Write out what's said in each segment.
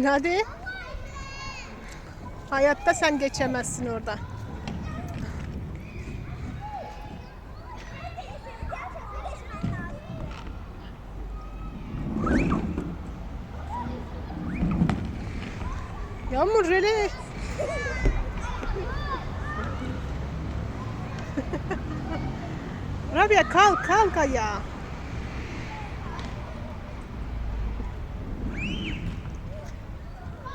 Hadi. Hayatta sen geçemezsin orada. Yağmur öyle. Rabia kalk kalk ayağa.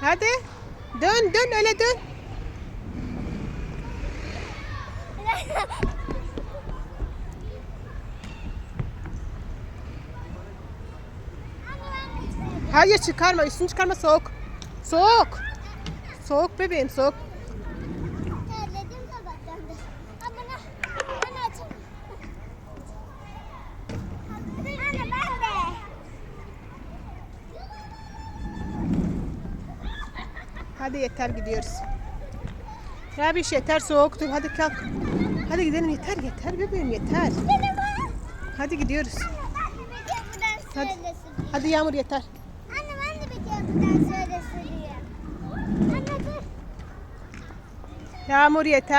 Hadi. Dön dön öyle dön. Hayır çıkarma üstünü çıkarma soğuk. Soğuk. Soğuk bebeğim soğuk. Terledim sabahtan da. Ama ne? Ben açayım. Anne ben de. Hadi yeter gidiyoruz. Rabiş yeter soğuktur hadi kalk. Hadi gidelim yeter yeter bebeğim yeter. Hadi gidiyoruz. Hadi. Hhadi Yağmur yeter. Anne ben de söylesin diye. Anne dur. Yağmur yeter.